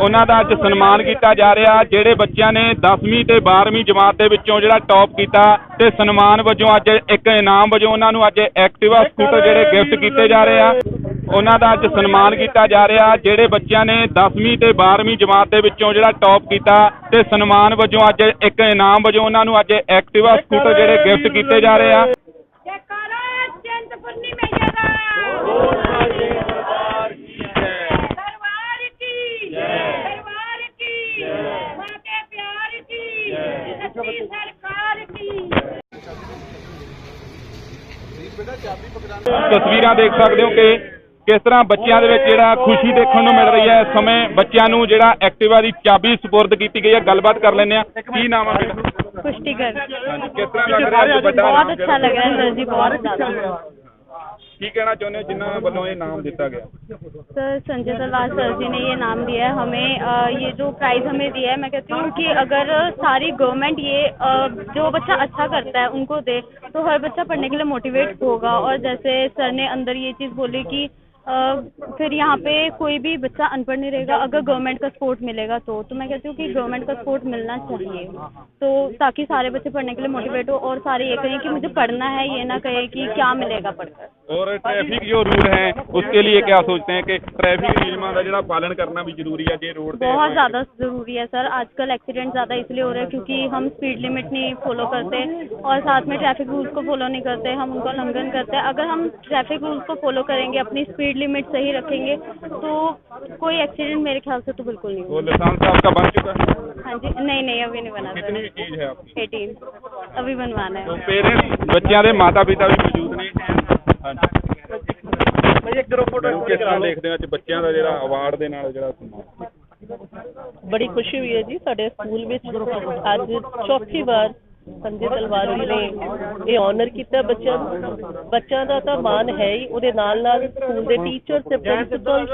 ਉਹਨਾਂ ਦਾ ਅੱਜ ਸਨਮਾਨ ਕੀਤਾ ਜਾ ਰਿਹਾ। ਜਿਹੜੇ ਬੱਚਿਆਂ ਨੇ 10ਵੀਂ ਤੇ 12ਵੀਂ ਜਮਾਤ ਦੇ ਵਿੱਚੋਂ ਜਿਹੜਾ ਟੌਪ ਕੀਤਾ ਤੇ ਸਨਮਾਨ ਵਜੋਂ ਅੱਜ ਇੱਕ ਇਨਾਮ ਵਜੋਂ ਉਹਨਾਂ ਨੂੰ ਅੱਜ ਐਕਟਿਵਾ ਸਕੂਟਰ ਜਿਹੜੇ ਗਿਫਟ ਕੀਤੇ ਜਾ ਰਹੇ ਆ। ਉਹਨਾਂ ਦਾ ਅੱਜ ਸਨਮਾਨ ਕੀਤਾ ਜਾ ਰਿਹਾ। ਜਿਹੜੇ ਬੱਚਿਆਂ ਨੇ 10ਵੀਂ ਤੇ 12ਵੀਂ ਜਮਾਤ ਦੇ ਵਿੱਚੋਂ ਜਿਹੜਾ ਟੌਪ ਕੀਤਾ ਤੇ ਸਨਮਾਨ ਵਜੋਂ ਅੱਜ ਇੱਕ ਇਨਾਮ ਵਜੋਂ ਉਹਨਾਂ ਨੂੰ ਅੱਜ ਐਕਟਿਵਾ ਸਕੂਟਰ ਜਿਹੜੇ ਗਿਫਟ ਕੀਤੇ ਜਾ ਰਹੇ ਆ। ਜੈਕਾਰਾ ਚਿੰਤਪੁਰਨੀ ਮੈया ਦਾ ਦਰਬਾਰ ਕੀ ਦਰਬਾਰ ਕੀ ਮਾਂ ਕੇ ਪਿਆਰ ਕੀ ਸੱਚੀ ਸਰਕਾਰ ਕੀ ਤਸਵੀਰਾਂ ਦੇਖ ਸਕਦੇ ਹੋ ਕਿ ਕਿਸ ਤਰ੍ਹਾਂ ਬੱਚਿਆਂ ਦੇ ਵਿੱਚ ਜਿਹੜਾ ਖੁਸ਼ੀ ਦੇਖਣ ਨੂੰ ਮਿਲ ਰਹੀ ਹੈ। ਸਮੇਂ ਬੱਚਿਆਂ ਨੂੰ ਜਿਹੜਾ ਐਕਟਿਵਾ ਦੀ ਚਾਬੀ ਸਪੁਰਦ ਕੀਤੀ ਗਈ ਹੈ। ਗੱਲਬਾਤ ਕਰ ਲੈਂਦੇ ਆ ਕੀ ਨਾਮ ਹੈ ਬੇਟਾ? ਕੁਸ਼ਤੀਗਰ ਕਿਸ ਤਰ੍ਹਾਂ ਲੱਗ ਰਿਹਾ ਅੱਜ ਬਹੁਤ ਅੱਛਾ ਲੱਗ ਰਿਹਾ ਸਰ ਜੀ ਬਹੁਤ ਜ਼ਿਆਦਾ। ਕੀ ਕਹਿਣਾ ਚਾਹੁੰਦੇ ਹੋ ਜਿਨ੍ਹਾਂ ਵੱਲੋਂ ਇਹ ਨਾਮ ਦਿੱਤਾ ਗਿਆ सर संजय तलवार सर जी ने ये नाम दिया है हमें अ, ये जो प्राइज़ हमें दिया है मैं कहती हूँ कि अगर सारी गवर्नमेंट ये अ, जो बच्चा अच्छा करता है उनको दे तो हर बच्चा पढ़ने के लिए मोटिवेट होगा और जैसे सर ने अंदर ये चीज़ बोली कि अ, फिर यहाँ पे कोई भी बच्चा अनपढ़ नहीं रहेगा। अगर गवर्नमेंट का सपोर्ट मिलेगा तो। तो मैं कहती हूँ कि गवर्नमेंट का सपोर्ट मिलना चाहिए। तो ताकि सारे बच्चे पढ़ने के लिए मोटिवेट हो और सारे ये कहें कि मुझे पढ़ना है ये ना कहें कि क्या मिलेगा पढ़कर। और ट्रैफ़िक जो रूल है उसके लिए क्या सोचते हैं कि ट्रैफ़िक नियमों का पालन करना भी ज़रूरी है रोड बहुत ज़्यादा ज़रूरी है सर। आजकल एक्सीडेंट ज़्यादा इसलिए हो रहे हैं क्योंकि हम स्पीड लिमिट नहीं फॉलो करते और साथ में ट्रैफ़िक रूल्स को फॉलो नहीं करते। हम उनका उल्लंघन करते हैं। अगर हम ट्रैफ़िक रूल्स को फॉलो करेंगे अपनी स्पीड लिमिट सही रखेंगे तो कोई एक्सीडेंट मेरे ख्याल से तो बिल्कुल नहीं वो लाइसेंस आपका बन चुका है होगा हाँ जी नहीं नहीं अभी नहीं बना कितनी सर चीज है आपकी एटीन अभी बनवाना तो है पेरेंट्स ਬੱਚਿਆਂ ਦੇ ਮਾਤਾ ਪਿਤਾ ਵੀ ਮੌਜੂਦ ਨੇ ਹਾਂਜੀ ਕਿਸ ਤਰ੍ਹਾਂ ਦੇਖਦੇ ਹੋ ਅੱਜ ਬੱਚਿਆਂ ਦਾ ਜਿਹੜਾ ਅਵਾਰਡ ਦੇ ਨਾਲ ਜਿਹੜਾ ਸਨਮਾਨ ਬੜੀ ਖੁਸ਼ੀ ਹੋਈ ਹੈ ਜੀ ਸਾਡੇ ਸਕੂਲ ਵਿੱਚ ਅੱਜ ਚੌਥੀ ਵਾਰ ਸੰਜੇ ਤਲਵਾਰ ਜੀ ਨੇ ਇਹ ਆਨਰ ਕੀਤਾ ਬੱਚਿਆਂ ਨੂੰ ਬੱਚਿਆਂ ਦਾ ਤਾਂ ਮਾਣ ਹੈ ਹੀ ਉਹਦੇ ਨਾਲ ਨਾਲ ਸਕੂਲ ਦੇ ਟੀਚਰ ਤੇ ਪ੍ਰਿੰਸੀਪਲ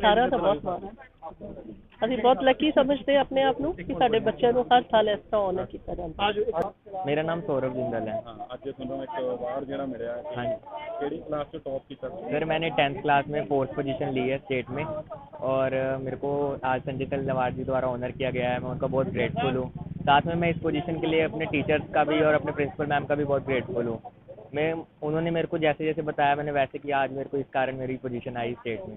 ਸਾਰਾ ਦਾ ਬਹੁਤ ਮਾਣ ਹੈ ਅਸੀਂ ਬਹੁਤ ਲੱਕੀ ਸਮਝਦੇ ਹਾਂ ਆਪਣੇ ਆਪ ਨੂੰ ਕਿ ਸਾਡੇ ਬੱਚਿਆਂ ਨੂੰ ਹਰ ਸਾਲ ਇਸ ਤਰ੍ਹਾਂ ਆਨਰ ਕੀਤਾ ਜਾਂਦਾ ਹੈ मेरा नाम सौरभ जिंदल है ਹਾਂ ਅੱਜ ਤੁਹਾਨੂੰ ਇੱਕ ਅਵਾਰਡ ਜਿਹੜਾ ਮਿਲਿਆ ਹੈ हाँ जी ਕਿਹੜੀ ਕਲਾਸ ਚ ਟੌਪ ਕੀਤਾ सर मैंने टेंथ क्लास में फोर्थ पोजीशन ली है स्टेट में और अ, मेरे को आज संजय तलवार जी द्वारा ऑनर किया गया है मैं उनका बहुत ग्रेटफुल हूँ साथ में मैं इस पोजीशन के लिए अपने टीचर्स का भी और अपने प्रिंसिपल मैम का भी बहुत ग्रेटफुल हूँ मैं उन्होंने मेरे को जैसे जैसे बताया मैंने वैसे किया आज मेरे को इस कारण मेरी पोजीशन आई स्टेट में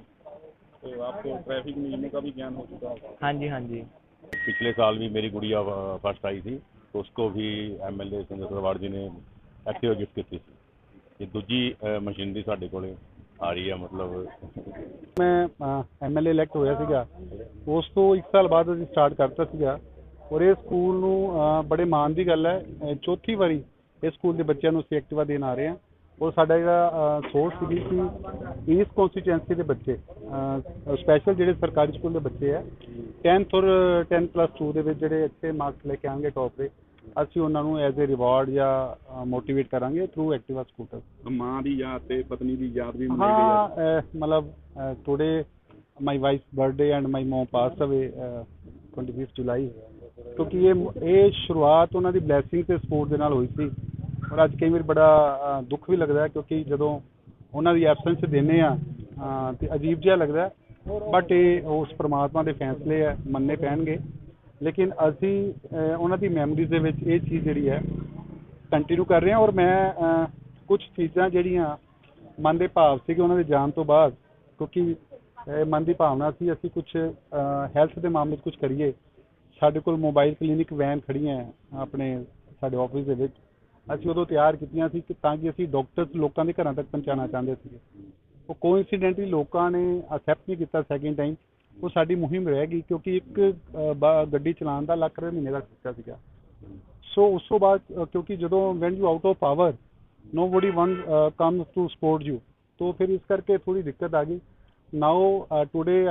तो आपको ट्रैफिक नियमों का भी ज्ञान हो चुका होगा हाँ जी हाँ जी पिछले साल भी मेरी गुड़िया फर्स्ट आई थी तो उसको भी एमएलए संजय सरवाड़ जी ने ਐਕਟਿਵਾ ਗਿਫਟ ਕੀਤੀ ਸੀ ਇਹ ਦੂਜੀ ਮਸ਼ੀਨਰੀ ਸਾਡੇ ਕੋਲੇ ਆ ਰਹੀ ਹੈ ਮਤਲਬ ਮੈਂ ਐਮਐਲਏ ਇਲੈਕਟ ਹੋਇਆ ਸੀਗਾ ਉਸ ਤੋਂ 1 ਸਾਲ ਬਾਅਦ ਅਸੀਂ ਸਟਾਰਟ ਕਰਤਾ ਸੀਗਾ ਔਰ ਇਹ ਸਕੂਲ ਨੂੰ ਬੜੇ ਮਾਣ ਦੀ ਗੱਲ ਹੈ। ਚੌਥੀ ਵਾਰੀ ਇਸ ਸਕੂਲ ਦੇ ਬੱਚਿਆਂ ਨੂੰ ਅਸੀਂ ਐਕਟਿਵਾ ਦੇਣ ਆ ਰਹੇ ਹਾਂ। ਔਰ ਸਾਡਾ ਜਿਹੜਾ ਸੋਚ ਸੀਗੀ ਕਿ ਇਸ ਕਨਸਟੀਟੂਐਂਸੀ ਦੇ ਬੱਚੇ ਸਪੈਸ਼ਲ ਜਿਹੜੇ ਸਰਕਾਰੀ ਸਕੂਲ ਦੇ ਬੱਚੇ ਆ 10th ਔਰ 10 ਪਲੱਸ 2 ਦੇ ਵਿੱਚ ਜਿਹੜੇ ਅੱਛੇ ਮਾਰਕਸ ਲੈ ਕੇ ਆਣਗੇ ਟੌਪ ਦੇ ਅਸੀਂ ਉਹਨਾਂ ਨੂੰ ਐਜ਼ ਅ ਰਿਵਾਰਡ ਜਾਂ ਮੋਟੀਵੇਟ ਕਰਾਂਗੇ ਥਰੂ ਐਕਟਿਵਾ ਸਕੂਟਰ ਮਾਂ ਦੀ ਯਾਦ ਤੇ ਪਤਨੀ ਦੀ ਯਾਦ ਵੀ ਮਨਾਈ ਗਈ ਹਾਂ ਹੈ uh, ਮਤਲਬ today my wife birthday and my mom passed away 25 July. ਕਿਉਂਕਿ ਇਹ ਇਹ ਸ਼ੁਰੂਆਤ ਉਹਨਾਂ ਦੀ ਬਲੇਸਿੰਗ ਤੇ ਸਪੋਰਟ ਦੇ ਨਾਲ ਹੋਈ ਸੀ। ਔਰ ਅੱਜ ਕਈ ਵਾਰ ਬੜਾ ਦੁੱਖ ਵੀ ਲੱਗਦਾ ਕਿਉਂਕਿ ਜਦੋਂ ਉਹਨਾਂ ਦੀ ਐਬਸੈਂਸ ਦਿੰਦੇ ਆ ਅਹ, ਤੇ ਅਜੀਬ ਜਿਹਾ ਲੱਗਦਾ ਬਟ ਇਹ ਉਸ ਪ੍ਰਮਾਤਮਾ ਦੇ ਫੈਸਲੇ ਆ ਮੰਨਣੇ ਪੈਣਗੇ। ਲੇਕਿਨ ਅਸੀਂ ਉਹਨਾਂ ਦੀ ਮੈਮਰੀਜ਼ ਦੇ ਵਿੱਚ ਇਹ ਚੀਜ਼ ਜਿਹੜੀ ਹੈ ਕੰਟੀਨਿਊ ਕਰ ਰਹੇ ਹਾਂ। ਔਰ ਮੈਂ ਕੁਝ ਚੀਜ਼ਾਂ ਜਿਹੜੀਆਂ ਮਨ ਦੇ ਭਾਵ ਸੀਗੇ ਉਹਨਾਂ ਦੇ ਜਾਣ ਤੋਂ ਬਾਅਦ ਕਿਉਂਕਿ ਮਨ ਦੀ ਭਾਵਨਾ ਸੀ ਅਸੀਂ ਕੁਝ ਹੈਲਥ ਦੇ ਮਾਮਲੇ 'ਚ ਕੁਝ ਕਰੀਏ। ਸਾਡੇ ਕੋਲ ਮੋਬਾਈਲ ਕਲੀਨਿਕ ਵੈਨ ਖੜੀਆਂ ਹੈ ਆਪਣੇ ਸਾਡੇ ਆਫਿਸ ਦੇ ਵਿੱਚ। ਅਸੀਂ ਉਦੋਂ ਤਿਆਰ ਕੀਤੀਆਂ ਸੀ ਕਿ ਤਾਂ ਕਿ ਅਸੀਂ ਡਾਕਟਰਸ ਲੋਕਾਂ ਦੇ ਘਰਾਂ ਤੱਕ ਪਹੁੰਚਾਉਣਾ ਚਾਹੁੰਦੇ ਸੀ ਉਹ ਕੋਇਨਸੀਡੈਂਟਲੀ ਲੋਕਾਂ ਨੇ ਅਸੈਪਟ ਨਹੀਂ ਕੀਤਾ ਸੈਕਿੰਡ ਟਾਈਮ ਉਹ ਸਾਡੀ ਮੁਹਿੰਮ ਰਹਿ ਗਈ ਕਿਉਂਕਿ ਇੱਕ ਅਹ, ਗੱਡੀ ਚਲਾਉਣ ਦਾ ਲੱਖ ਰੁਪਏ ਮਹੀਨੇ ਦਾ ਖਰਚਾ ਸੀਗਾ। ਸੋ ਉਸ ਤੋਂ ਬਾਅਦ ਕਿਉਂਕਿ ਜਦੋਂ when you out of power nobody one comes to support you ਤੋਂ ਫਿਰ ਇਸ ਕਰਕੇ ਥੋੜੀ ਦਿੱਕਤ ਆ ਗਈ। ਨਾਓ ਟੁਡੇ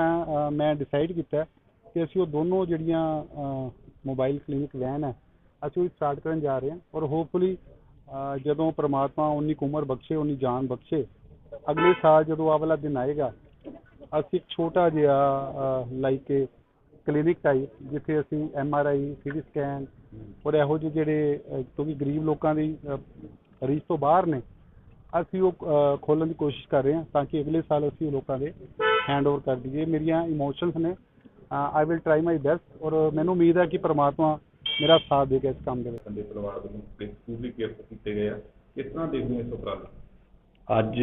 ਮੈਂ ਡਿਸਾਈਡ ਕੀਤਾ ਹੈ ਅਸੀਂ ਉਹ ਦੋਨੋਂ ਜਿਹੜੀਆਂ ਮੋਬਾਈਲ ਕਲੀਨਿਕ ਵੈਨ ਹੈ, ਅਸੀਂ ਉਹ ਸਟਾਰਟ ਕਰਨ ਜਾ ਰਹੇ ਹਾਂ ਔਰ ਹੋਪਫੁਲੀ ਜਦੋਂ ਪ੍ਰਮਾਤਮਾ ਉਨੀ ਕੁ ਉਮਰ ਬਖਸ਼ੇ, ਉਨੀ ਜਾਨ ਬਖਸ਼ੇ, ਅਗਲੇ ਸਾਲ ਜਦੋਂ ਆ ਵਾਲਾ ਦਿਨ ਆਏਗਾ, ਅਸੀਂ ਇੱਕ ਛੋਟਾ ਜਿਹਾ ਲਾਈਕ ਕਲੀਨਿਕ ਟਾਈਪ ਜਿੱਥੇ ਅਸੀਂ M R I CT scan ਔਰ ਇਹੋ ਜਿਹੇ ਜਿਹੜੇ ਕਿਉਂਕਿ ਗਰੀਬ ਲੋਕਾਂ ਦੀ ਰੀਚ ਤੋਂ ਬਾਹਰ ਨੇ, ਅਸੀਂ ਉਹ ਖੋਲਣ ਦੀ ਕੋਸ਼ਿਸ਼ ਕਰ ਰਹੇ ਹਾਂ ਤਾਂ ਕਿ ਅਗਲੇ ਸਾਲ ਅਸੀਂ ਉਹ ਲੋਕਾਂ ਦੇ ਹੈਂਡ ਓਵਰ ਕਰ ਦਈਏ। ਮੇਰੀਆਂ ਇਮੋਸ਼ਨਸ ਨੇ I will try my best ਔਰ ਮੈਨੂੰ ਉਮੀਦ ਹੈ ਕਿ ਪ੍ਰਮਾਤਮਾ ਮੇਰਾ ਸਾਥ ਦੇਗਾ ਇਸ ਕੰਮ ਦੇ ਵਿੱਚ ਸੰਜੇ ਤਲਵਾਰ ਵੱਲੋਂ ਵੀ ਗਿਫਟ ਕੀਤੇ ਗਏ ਆ। ਕਿਸ ਤਰ੍ਹਾਂ ਦੇਖਦੇ ਇਸ ਉਪਰਾਲੇ? ਅੱਜ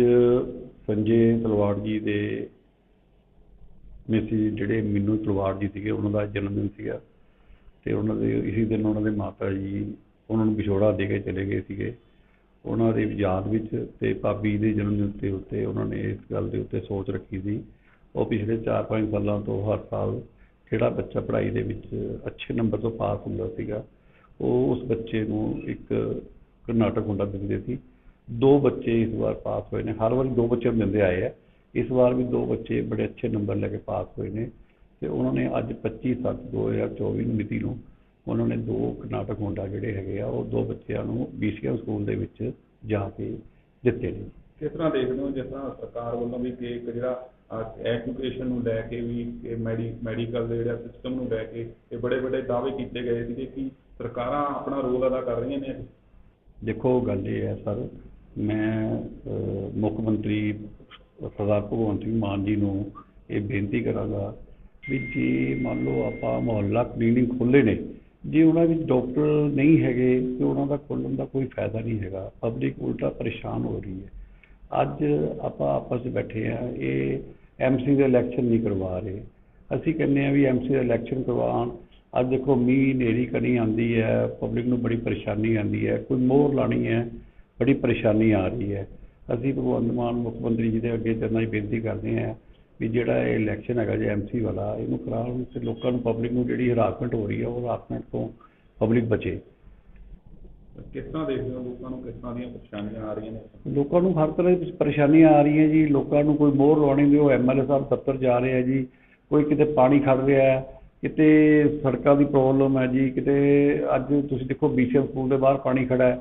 ਸੰਜੇ ਤਲਵਾੜ ਜੀ ਦੇ ਮਿਸੀ ਜਿਹੜੇ ਮੀਨੂ ਤਲਵਾੜ ਜੀ ਸੀਗੇ ਉਹਨਾਂ ਦਾ ਜਨਮ ਦਿਨ ਸੀਗਾ ਤੇ ਉਹਨਾਂ ਦੇ ਇਸੇ ਦਿਨ ਉਹਨਾਂ ਦੇ ਮਾਤਾ ਜੀ ਉਹਨਾਂ ਨੂੰ ਵਿਛੋੜਾ ਦੇ ਕੇ ਚਲੇ ਗਏ ਸੀਗੇ। ਉਹਨਾਂ ਦੀ ਯਾਦ ਵਿੱਚ ਤੇ ਭਾਬੀ ਦੇ ਜਨਮ ਦਿਨ ਦੇ ਉੱਤੇ ਉਹਨਾਂ ਨੇ ਇਸ ਗੱਲ ਦੇ ਉੱਤੇ ਸੋਚ ਰੱਖੀ ਸੀ ਉਹ ਪਿਛਲੇ 4-5 ਸਾਲਾਂ ਤੋਂ ਹਰ ਸਾਲ ਜਿਹੜਾ ਬੱਚਾ ਪੜ੍ਹਾਈ ਦੇ ਵਿੱਚ ਅੱਛੇ ਨੰਬਰ ਤੋਂ ਪਾਸ ਹੁੰਦਾ ਸੀਗਾ, ਉਹ ਉਸ ਬੱਚੇ ਨੂੰ ਇੱਕ ਕਰਨਾਟਕ ਹੁੰਦਾ ਦਿੰਦੇ ਸੀ। ਦੋ ਬੱਚੇ ਇਸ ਵਾਰ ਪਾਸ ਹੋਏ ਨੇ। ਹਰ ਵਾਰੀ ਦੋ ਬੱਚੇ ਦਿੰਦੇ ਆਏ ਆ। ਇਸ ਵਾਰ ਵੀ ਦੋ ਬੱਚੇ ਬੜੇ ਅੱਛੇ ਨੰਬਰ ਲੈ ਕੇ ਪਾਸ ਹੋਏ ਨੇ ਤੇ ਉਹਨਾਂ ਨੇ ਅੱਜ 25 ਸੱਤ 2024 ਨੂੰ ਮਿਤੀ ਨੂੰ ਉਹਨਾਂ ਨੇ ਦੋ ਕਰਨਾਟਕ ਮੁੰਡਾ ਜਿਹੜੇ ਹੈਗੇ ਆ, ਉਹ ਦੋ ਬੱਚਿਆਂ ਨੂੰ ਬੀਸੀਐਮ ਸਕੂਲ ਦੇ ਵਿੱਚ ਜਾ ਕੇ ਦਿੱਤੇ ਨੇ। ਕਿਸ ਤਰ੍ਹਾਂ ਦੇਖਦੇ ਹੋ ਜਿਸ ਤਰ੍ਹਾਂ ਸਰਕਾਰ ਵੱਲੋਂ ਵੀ ਕਿ ਇੱਕ ਜਿਹੜਾ ਐਜੂਕੇਸ਼ਨ ਨੂੰ ਲੈ ਕੇ ਵੀ ਇਹ ਮੈਡੀ, ਮੈਡੀਕਲ ਦੇ ਜਿਹੜਾ ਸਿਸਟਮ ਨੂੰ ਲੈ ਕੇ ਇਹ ਬੜੇ ਬੜੇ ਦਾਅਵੇ ਕੀਤੇ ਗਏ ਸੀਗੇ ਕਿ ਸਰਕਾਰਾਂ ਆਪਣਾ ਰੋਲ ਅਦਾ ਕਰ ਰਹੀਆਂ ਨੇ ਦੇਖੋ ਗੱਲ ਇਹ ਹੈ ਸਰ, ਮੈਂ ਮੁੱਖ ਮੰਤਰੀ ਸਰਦਾਰ ਭਗਵੰਤ ਸਿੰਘ ਮਾਨ ਜੀ ਨੂੰ ਇਹ ਬੇਨਤੀ ਕਰਾਂਗਾ ਵੀ ਜੇ ਮੰਨ ਲਓ ਆਪਾਂ ਮੁਹੱਲਾ ਕਲੀਨਿਕ ਖੋਲ੍ਹੇ ਨੇ, ਜੇ ਉਹਨਾਂ ਵਿੱਚ ਡਾਕਟਰ ਨਹੀਂ ਹੈਗੇ, ਤੇ ਉਹਨਾਂ ਦਾ ਖੋਲ੍ਹਣ ਦਾ ਕੋਈ ਫਾਇਦਾ ਨਹੀਂ ਹੈਗਾ, ਪਬਲਿਕ ਉਲਟਾ ਪਰੇਸ਼ਾਨ ਹੋ ਰਹੀ ਹੈ। ਅੱਜ ਆਪਾਂ ਆਪਸ ਵਿੱਚ ਬੈਠੇ ਆ ਇਹ ਐਮਸੀ ਦੇ ਇਲੈਕਸ਼ਨ ਨਹੀਂ ਕਰਵਾ ਰਹੇ। ਅਸੀਂ ਕਹਿੰਦੇ ਆ ਵੀ ਐਮਸੀ ਦਾ ਇਲੈਕਸ਼ਨ ਕਰਵਾਉਣ। ਅੱਜ ਦੇਖੋ, ਮੀਂਹ ਹਨੇਰੀ ਕਣੀ ਆਉਂਦੀ ਹੈ ਪਬਲਿਕ ਨੂੰ ਬੜੀ ਪਰੇਸ਼ਾਨੀ ਆਉਂਦੀ ਹੈ। ਕੋਈ ਮੋਹਰ ਲਾਣੀ ਹੈ, ਬੜੀ ਪਰੇਸ਼ਾਨੀ ਆ ਰਹੀ ਹੈ। ਅਸੀਂ ਭਗਵੰਤ ਮਾਨ ਮੁੱਖ ਮੰਤਰੀ ਜੀ ਦੇ ਅੱਗੇ ਚਰਨਾਂ 'ਚ ਬੇਨਤੀ ਕਰਦੇ ਹਾਂ ਵੀ ਜਿਹੜਾ ਇਹ ਇਲੈਕਸ਼ਨ ਹੈਗਾ ਜੇ ਐਮਸੀ ਵਾਲਾ, ਇਹਨੂੰ ਕਰਾਉਣ ਤੇ ਲੋਕਾਂ ਨੂੰ ਪਬਲਿਕ ਨੂੰ ਜਿਹੜੀ ਹਰਾਸਮੈਂਟ ਹੋ ਰਹੀ ਹੈ, ਉਹ ਹਰਾਸਮੈਂਟ ਤੋਂ ਪਬਲਿਕ ਬਚੇ। ਕਿਸ ਤਰ੍ਹਾਂ ਦੇਖਦੇ ਹੋ ਲੋਕਾਂ ਨੂੰ ਕਿਸ ਤਰ੍ਹਾਂ ਦੀਆਂ ਪਰੇਸ਼ਾਨੀਆਂ ਆ ਰਹੀਆਂ ਨੇ? ਲੋਕਾਂ ਨੂੰ ਹਰ ਤਰ੍ਹਾਂ ਦੀ ਪਰੇਸ਼ਾਨੀਆਂ ਆ ਰਹੀਆਂ ਜੀ, ਲੋਕਾਂ ਨੂੰ ਕੋਈ ਮੋਹਰ ਲਾਉਣੀ ਦੀ ਉਹ ਐਮਐਲਏ ਸਾਹਿਬ ਦਫ਼ਤਰ ਜਾ ਰਹੇ ਆ ਜੀ, ਕੋਈ ਕਿਤੇ ਪਾਣੀ ਖੜ ਰਿਹਾ ਹੈ, ਕਿਤੇ ਸੜਕਾਂ ਦੀ ਪ੍ਰੋਬਲਮ ਹੈ ਜੀ, ਕਿਤੇ ਅੱਜ ਤੁਸੀਂ ਦੇਖੋ ਬੀਸੀਐਮ ਸਕੂਲ ਦੇ ਬਾਹਰ ਪਾਣੀ ਖੜਾ ਹੈ,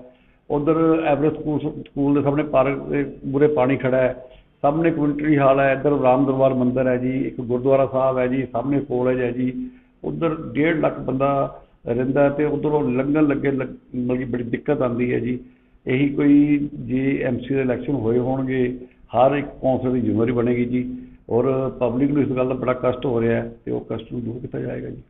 ਉਧਰ ਐਵਰੇਜ ਸਕੂਲ ਸਕੂਲ ਦੇ ਸਾਹਮਣੇ ਪਾਰਕ ਦੇ ਮੂਹਰੇ ਪਾਣੀ ਖੜਾ ਹੈ, ਸਾਹਮਣੇ ਕਮਿਊਨਿਟੀ ਹਾਲ ਹੈ, ਇੱਧਰ ਰਾਮ ਦਰਬਾਰ ਮੰਦਿਰ ਹੈ ਜੀ, ਇੱਕ ਗੁਰਦੁਆਰਾ ਸਾਹਿਬ ਹੈ ਜੀ, ਸਾਹਮਣੇ ਕੋਲਜ ਹੈ ਜੀ, ਉਧਰ 1.5 ਲੱਖ ਬੰਦਾ ਰਹਿੰਦਾ ਹੈ ਤੇ ਉਧਰੋਂ ਲੰਘਣ ਲੱਗੇ, ਲੱਗ- ਮਤਲਬ ਕਿ ਬੜੀ ਦਿੱਕਤ ਆਉਂਦੀ ਹੈ ਜੀ। ਇਹੀ ਕੋਈ ਜੇ ਐਮਸੀ ਦੇ ਇਲੈਕਸ਼ਨ ਹੋਏ ਹੋਣਗੇ, ਹਰ ਇੱਕ ਕੌਂਸਲ ਦੀ ਜ਼ਿੰਮੇਵਾਰੀ ਬਣੇਗੀ ਜੀ। ਔਰ ਪਬਲਿਕ ਨੂੰ ਇਸ ਗੱਲ ਦਾ ਬੜਾ ਕਸ਼ਟ ਹੋ ਰਿਹਾ ਹੈ, ਤੇ ਉਹ ਕਸ਼ਟ ਨੂੰ ਦੂਰ ਕੀਤਾ ਜਾਏਗਾ ਜੀ।